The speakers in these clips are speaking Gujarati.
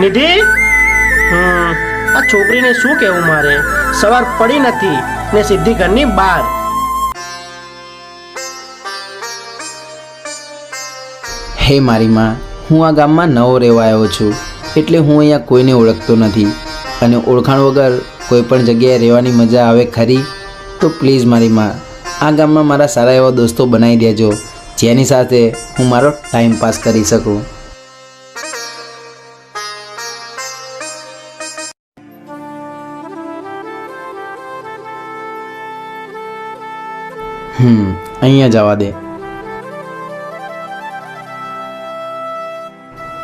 નિધિ? હમ, આ છોકરીને શું કહેવું મારે? સવાર પડી નથી ને સિદ્ધિ ઘરની બહાર. હે મારી માં, હું આ ગામમાં નવો રહેવા આવ્યો છું, એટલે હું અહીંયા કોઈને ઓળખતો નથી. અને ઓળખાણ વગર કોઈ પણ જગ્યાએ રહેવાની મજા આવે ખરી? તો પ્લીઝ મારી માં, આ ગામમાં મારા સારા એવા દોસ્તો બનાવી દેજો, જેની સાથે હું મારો ટાઈમ પાસ કરી શકું. હમ અહીંયા જવા દે.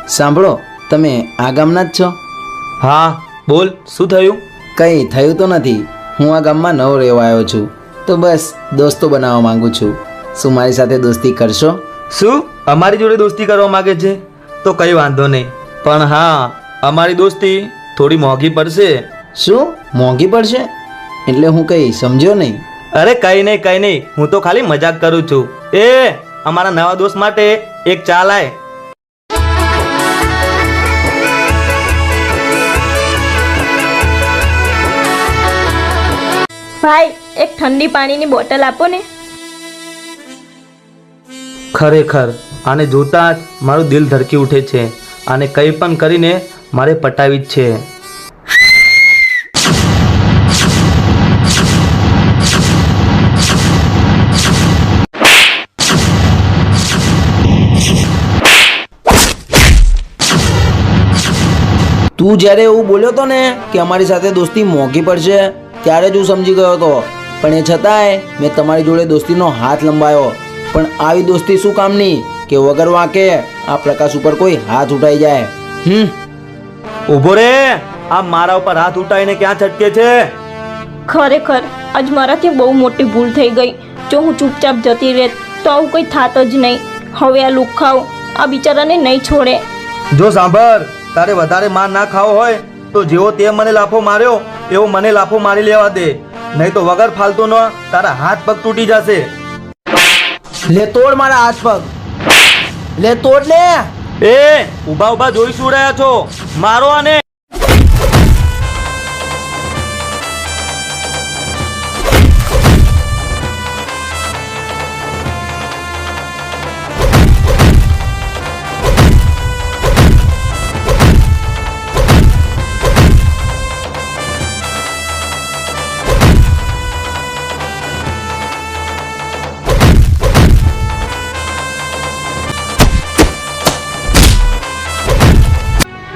સાંભળો તમે આ ગામના જ છો? હા બોલ શું થયું? કંઈ થયું તો નથી. હું આ ગામમાં નવો રહેવા આવ્યો છું. તો બસ દોસ્તો બનાવવા માંગુ છું. શું મારી સાથે દોસ્તી કરશો? શું? અમારી જોડે દોસ્તી કરવા માંગે છે? તો કંઈ વાંધો નહીં. પણ હા અમારી દોસ્તી થોડી મોંઘી પડશે. શું? મોંઘી પડશે? એટલે હું કંઈ સમજ્યો નહીં. અરે કઈ નહીં કઈ નહીં. હું તો ખાલી મજાક કરું છું. એ અમારા નવા દોસ્ત માટે એક ચા લાય. ભાઈ એક ઠંડી પાણીની બોટલ આપો ને. ખરેખર આને જોતા જ મારું દિલ ધડકી ઉઠે છે. અને કંઈ પણ કરીને મારે પટાવી જ છે. તું જ્યારે એવું બોલ્યો હતો ને કે અમારી સાથે દોસ્તી મોંઘી પડશે ત્યારે જ હું સમજી ગયો હતો. પણ એ છતાંય મેં તમારી જોડે દોસ્તીનો હાથ લંબાયો. પણ આવી દોસ્તી શું કામની? કે વગર વાંકે આ પ્રકાશ ઉપર કોઈ હાથ ઉઠાઈ જાય. હમ. ઊભો રે. આ મારા ઉપર હાથ ઉઠાવીને ક્યાં છટકે છે? ખરેખર આજ મારાથી બહુ મોટી ભૂલ થઈ ગઈ. જો હું ચૂપચાપ જતી રહેત તો આવું કંઈ થાત જ નહીં. હવે આ લુખાવ આ બિચારાને નહીં છોડે. જો સાંભળ તારે વધારે માર ના ખાવો હોય તો જેવો તે મને લાફો માર્યો એવો મને લાફો મારી લેવા દે. નહીં તો વગર ફાલતુનો તારા હાથ પગ તૂટી જશે. લે તોડ મારા હાથ પગ. લે તોડ લે. એ ઊભા ઊભા જોઈ શું રહ્યા છો? મારો આને.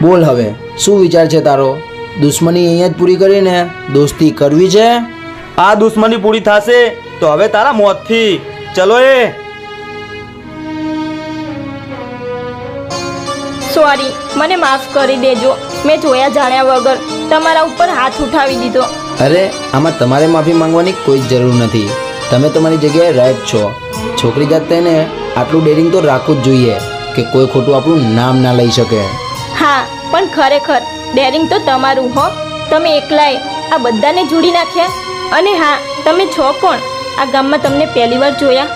બોલ હવે શું વિચાર છે તારો? દુશ્મની અહીંયા જ પૂરી કરીને દોસ્તી કરવી છે? આ દુશ્મની પૂરી થશે તો હવે તારા મોતથી. ચલો એ. સોરી મને માફ કરી દેજો. મેં જોયા જાણ્યા વગર તમારા ઉપર હાથ ઉઠાવી દીધો. અરે આમાં તમારે માફી માંગવાની કોઈ જરૂર નથી. તમે તમારી જગ્યાએ રાઈટ છો. છોકરી જાત તેને આટલું ડેરિંગ તો રાખવું જ જોઈએ કે કોઈ ખોટું આપણું નામ ના લઈ શકે. પણ ખરેખર ડેરિંગ તો તમારું હો. તમે એકલાએ આ બધાને જોડી નાખ્યા? અને હા તમે છો કોણ? આ ગામમાં તમને પહેલી વાર જોયા?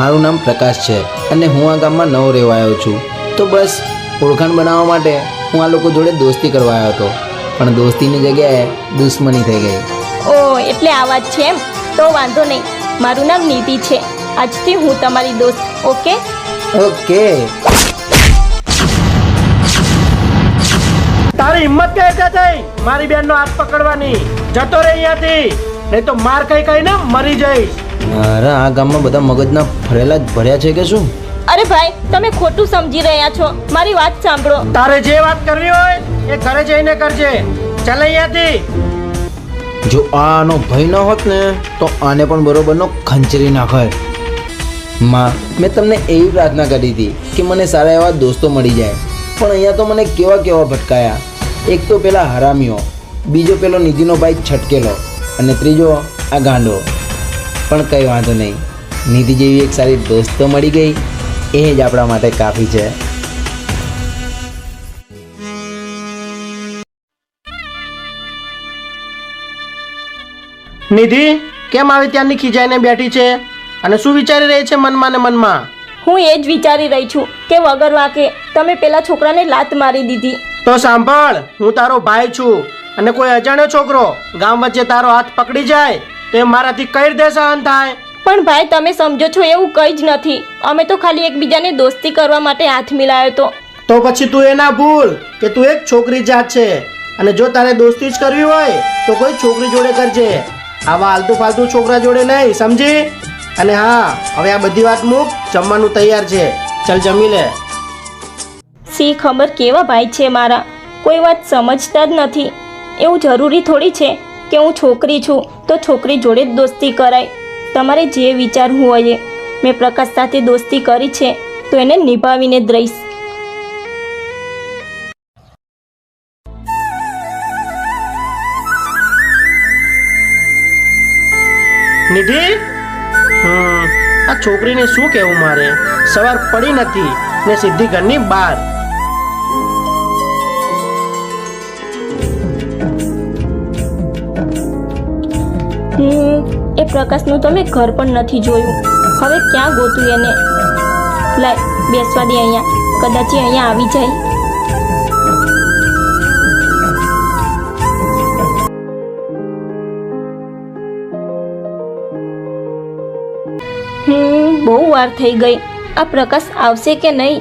મારું નામ પ્રકાશ છે અને હું આ ગામમાં નવો રહેવા આવ્યો છું. તો બસ ઓળખાણ બનાવવા માટે હું આ લોકો જોડે દોસ્તી કરવા આવ્યો હતો. પણ દોસ્તીની જગ્યાએ દુશ્મની થઈ ગઈ. ઓ એટલે આ વાત છે એમ? તો વાંધો નહીં. મારું નામ નીતિ છે. આજથી હું તમારી દોસ્ત ઓકે? ઓકે. તારી હિંમત કઈ રીતે થઈ? મારી બેનનો હાથ પકડવાની. જતો રે અહીંયાથી. નહીં તો માર કઈ કઈ ને મરી જઈશ. અરે આ ગામમાં બધા મગજના ફરેલા જ ભર્યા છે કે શું? અરે ભાઈ તમે ખોટું સમજી રહ્યા છો. મારી વાત સાંભળો. તારે જે વાત કરવી હોય એ ઘરે જઈને કરજે. ચાલ અહીંયાથી. જો આનો ભય ન હોત ને તો આને પણ બરોબરનો ખંચરી નાખે માં મેં તમને એવી પ્રાર્થના કરી હતી કે મને સારા એવા દોસ્તો મળી જાય. પણ અહીંયા તો મને કેવા કેવા ભટકાયા. એક તો પેલા હરામીઓ, બીજો પેલો નિધિનો ભાઈ છટકેલો અને ત્રીજો આ ગાંડો. પણ કંઈ વાંધો નહીં, નિધિ જેવી એક સારી દોસ્ત મળી ગઈ, એ જ આપણા માટે કાફી છે. નિધિ, કેમ આવી ત્યાંની ખીજાઈને બેઠી છે? અને શું વિચારી રહી છે મનમાં ને મનમાં? હું એ જ વિચારી રહી છું કે વગર વાંકે તમે પેલા છોકરાને લાત મારી દીધી. તો સાંભળ હું તારો ભાઈ છું અને કોઈ અજાણ્યો છોકરો ગામ વચ્ચે તારો હાથ પકડી જાય તો એ મારાથી કઈ રીતે સહન થાય? પણ ભાઈ તમે સમજો છો એવું કંઈ જ નથી. અમે તો ખાલી એકબીજાને દોસ્તી કરવા માટે હાથ મિલાયો તો. તો પછી તું એ ના ભૂલ કે તું એક છોકરી જાત છે અને જો તારે દોસ્તી જ કરવી હોય તો કોઈ છોકરી જોડે કરજે. આવા આલતુ ફાલતુ છોકરા જોડે નહીં સમજી? અને હા હવે આ બધી વાત મૂક જમવાનું તૈયાર છે. ચલ જમી લે. સી ખબર કેવા ભાઈ છે મારા? કોઈ વાત સમજતા જ નથી. એવું જરૂરી થોડી છે કે હું છોકરી છું તો છોકરી જોડે જ દોસ્તી કરાય. તમારે જે વિચારવું હોય એ. મેં પ્રકાશ સાથે દોસ્તી કરી છે તો એને નિભાવીને જ રહીશ. નિધિ? આ છોકરીને શું કહેવું મારે? સવાર પડી નથી ને સીધી ઘરની બહાર. એ પ્રકાશનું તો મેં ઘર પણ નથી જોયું. હવે ક્યાં ગોતું એને? લાય, બેસવા દે અહીંયા. કદાચ અહીંયા આવી જાય. વાર થઈ ગઈ. આ પ્રકાશ આવશે કે નહીં?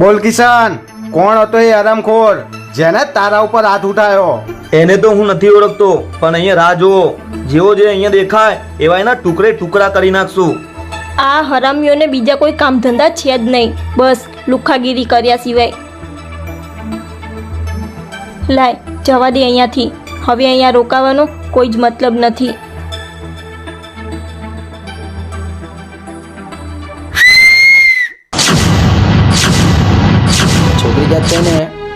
બોલ કિશન, કોણ હતો એ આરામખોર? જેને તારા ઉપર હાથ ઉઠાયો. એને તો હું નથી ઓળખતો પણ અહીંયા રાહ જુઓ. જેવો જે અહીંયા દેખાય એવા એના ટુકડે ટુકડા કરી નાખશું. આ હરામીઓને બીજા કોઈ કામ ધંધા છે જ નહીં. બસ લુખાગીરી કર્યા સિવાય. લાય જવા દે અહીંયાથી. હવે અહીંયા રોકાવાનો કોઈ જ મતલબ નથી. છોકરી જાત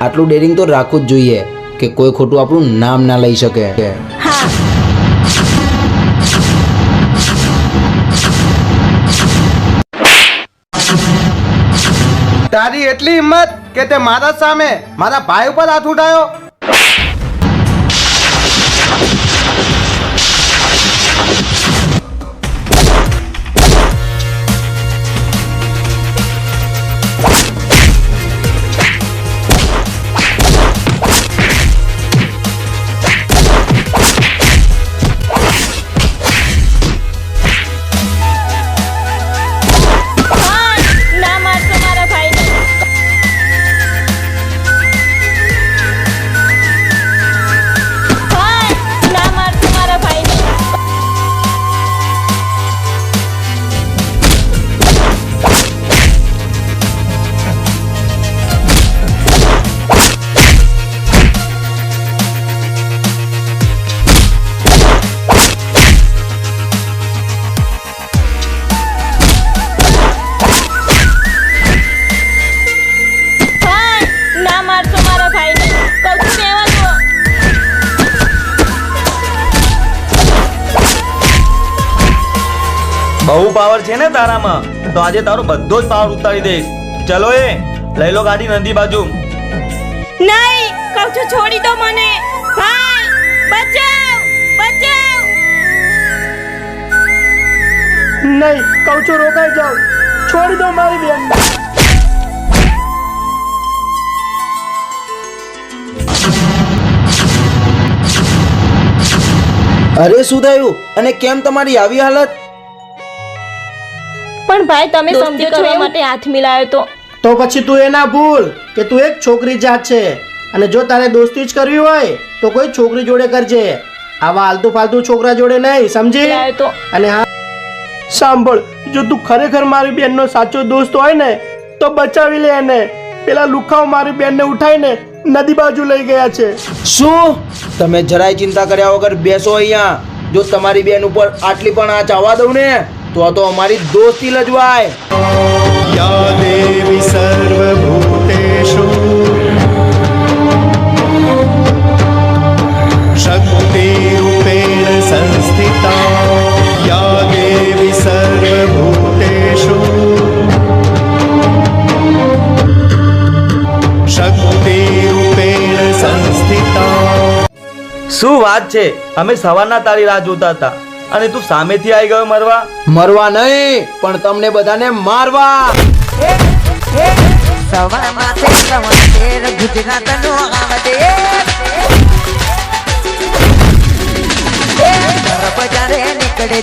આટલું ડેરિંગ તો રાખવું જ જોઈએ. કે કોઈ ખોટું આપણું નામ ના લઈ શકે. હા. તારી એટલી હિંમત કે તે મારા સામે મારા ભાઈ ઉપર હાથ ઉઠાયો? બહુ પાવર છે ને તારામાં? તો આજે તારો બધો જ પાવર ઉતારી દઈશ. ચલો એ લઈ લો ગાડી નદી બાજુ. નહીં કહું છું છોડી દો મને. ભાઈ બચાવ બચાવ. નહીં કહું છું રોકાઈ જાઓ. છોડી દો મારી બેન અરે શું થયું? અને કેમ તમારી આવી હાલત? પણ ભાઈ તમે સમજો કરવા માટે હાથ મિલાયો તો. તો પછી તું એ ના ભૂલ કે તું એક છોકરી જાત છે અને જો તારે દોસ્તી જ કરવી હોય તો કોઈ છોકરી જોડે કરજે. આવા આલતુ ફાલતુ છોકરા જોડે નહીં સમજી? તો. અને હા સાંભળ જો તું ખરેખર મારી બેનનો સાચો દોસ્ત હોય ને તો બચાવી લે એને. પેલા લુખાઓ મારી બેનને ઉઠાઈને નદી બાજુ લઈ ગયા છે. શું? તમે જરાય ચિંતા કર્યા વગર બેસો અહીંયા. જો તમારી બેન ઉપર આટલી પણ આંચ આવવા દઉં ને તો તો અમારી દોસ્તી લજવાય. યા દેવી સર્વભૂતેશુ. શક્તિ રૂપેણ સંસ્થિતા. દેવી સર્વભૂતેશુ. શક્તિ રૂપેણ શું વાત છે? અમે સવારના તારી રાહ જોતા હતા. અને તું સામેથી આવી ગયો મરવા? મરવા નહીં પણ તમને બધાને મારવા. નીકળે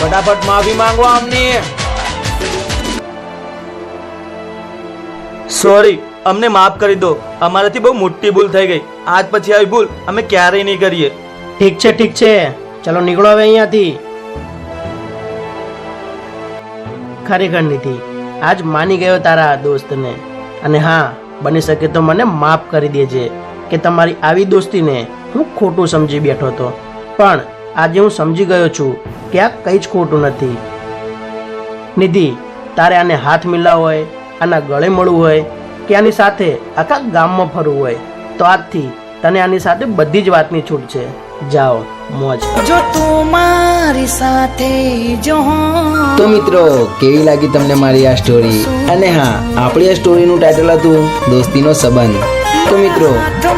ફટાફટ માફી માંગો અમને સોરી અમને માફ કરી દો. અમારાથી બહુ મોટી ભૂલ થઈ ગઈ. આજ પછી આવી ભૂલ અમે ક્યારેય નહીં કરીએ. ઠીક છે ઠીક છે. ચલો નીકળો હવે અહીંયાથી. ખરેખર નથી આજ માની ગયો તારા દોસ્તને. અને હા બની શકે તો મને માફ કરી દેજે કે તમારી આવી દોસ્તીને હું ખોટું સમજી બેઠો હતો. પણ આજે હું સમજી ગયો છું કે આ કંઈ જ ખોટું નથી. નિધિ તારે આને હાથ મિલાવવો હોય આના ગળે મળવું હોય કે આની સાથે આખા ગામમાં ફરવું હોય તો આજથી તને આની સાથે બધી જ વાતની છૂટ છે. જાઓ મોજ. જો તું મારી સાથે જો તો મિત્રો કેવી લાગી તમને મારી આ સ્ટોરી અને હા આપણી આ સ્ટોરીનું ટાઇટલ હતું દોસ્તીનો સંબંધ. તો મિત્રો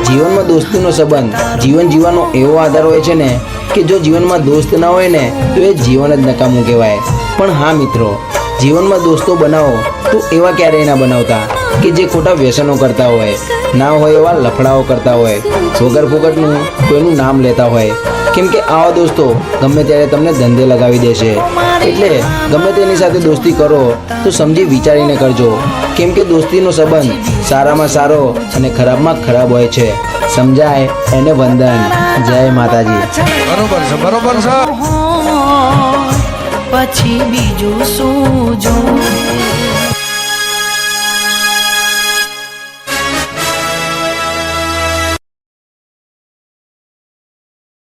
જીવનમાં દોસ્તીનો સંબંધ જીવન જીવવાનો એવો આધાર હોય છે ને કે જો જીવનમાં દોસ્ત ના હોય ને, તો એ જીવન જ નકામું કહેવાય. પણ હા મિત્રો, જીવનમાં દોસ્તો બનાવો, તો એવા ક્યારેય ના બનાવતા કે જે ખોટા વ્યસનો કરતા હોય. ના હોય એવા લફડાઓ કરતા હોય. વગર ફોગટનું કોઈનું નામ લેતા હોય. કેમ કે આવા દોસ્તો ગમે ત્યારે તમને ધંધે લગાવી દેશે. એટલે ગમે તેની સાથે દોસ્તી કરો તો સમજી વિચારીને કરજો. કેમ કે દોસ્તીનો સંબંધ સારામાં સારો અને ખરાબમાં ખરાબ હોય છે. સમજાય? એને વંદન. જય માતાજી. પછી બીજું શું જોઉં?